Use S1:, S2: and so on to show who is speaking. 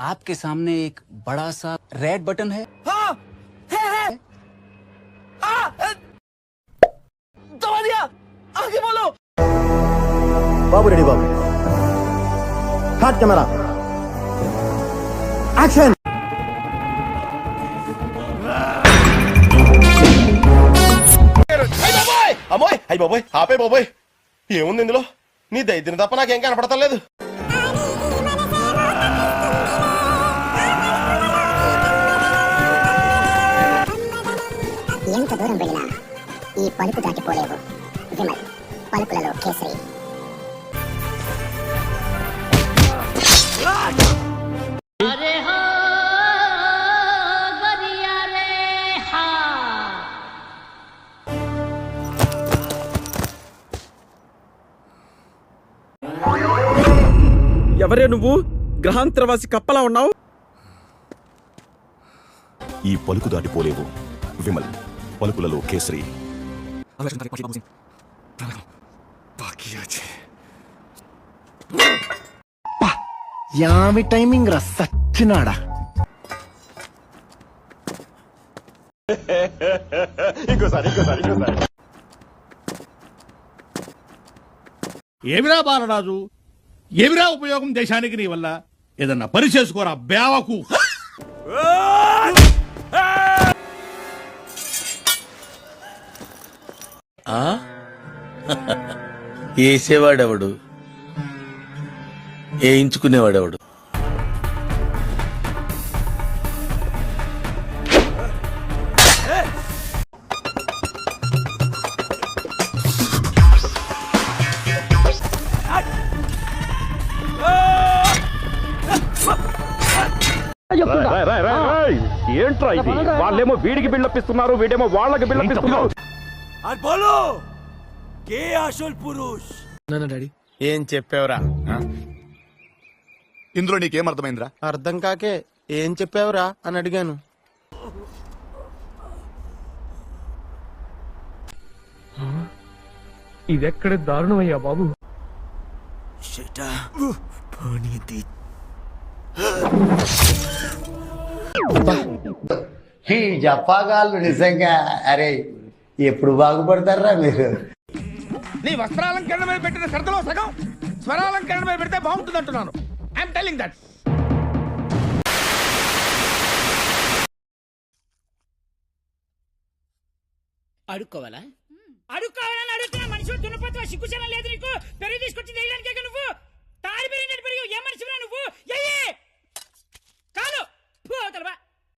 S1: आपके सामने एक बड़ा सा रेड बटन है
S2: हाँ है है हाँ अ, दबा दिया आगे बोलो
S3: బాబు రెడీ బాబు హాట్ కెమెరా యాక్షన్
S4: అయ్య బాబోయ్ అమ్మోయ్ అయ్య బాబోయ్ ఆపే బాబోయ్ ఏముంది ఇందులో నీ దైద్యం తప్ప నాకేం కనపడతలేదు
S5: ఎంత దూరం వెళ్ళినా ఈ పలుకు దాటిపోలేవు. విమల్ పలుకులలో కేసరి.
S6: ఎవరే నువ్వు? గ్రహాంతరవాసి కప్పలా ఉన్నావు?
S7: ఈ పలుకు దాటిపోలేవు విమల్. పలుకులలో కేసరి.
S3: టైమింగ్ రా సచ్చినాడా?
S4: ఇంకోసారి ఇంకోసారి ఇంకోసారి.
S8: ఏమిరా బాలరాజు? ఏమిరా ఉపయోగం దేశానికి నీ వల్ల? ఏదన్నా పని చేసుకోరా బేవకు.
S9: వేసేవాడెవడు వేయించుకునేవాడెవడు
S6: ఏంట్రా ఇది? వాళ్ళేమో వీడికి బిల్డప్ వీడేమో వాళ్ళకి బిల్డప్
S2: আর बोलो কে আসল পুরুষ
S4: ఏం చెప్పావురా
S7: ఇందులో నీకేం అర్థమైందిరా
S4: అర్థం కాకే ఏం చెప్పావురా అని అడిగాను
S6: ఇదెక్కడ దారుణమయ్యా బాబు
S2: সেটা পানিতে
S3: ఈ జపాగాళ్ళు నిజంగా అరే ఎప్పుడు బాగుపడతారా మీరు?
S8: నీ వస్త్రాలంకరణ మీద పెట్టిన శ్రద్ధలో సగం స్వరాలంకరణ మీద పెడితే బాగుంటుంది అంటున్నాను ఐఎమ్ టెలింగ్ దట్
S10: అడుక్కోవాలా? అడుక్కోవాలని అడుగుతున్నా. మనిషి దున్నపోతున్నా సిగ్గుచనం లేదు నీకు. పెరుగు తీసుకొచ్చి వేయడానికే నువ్వు.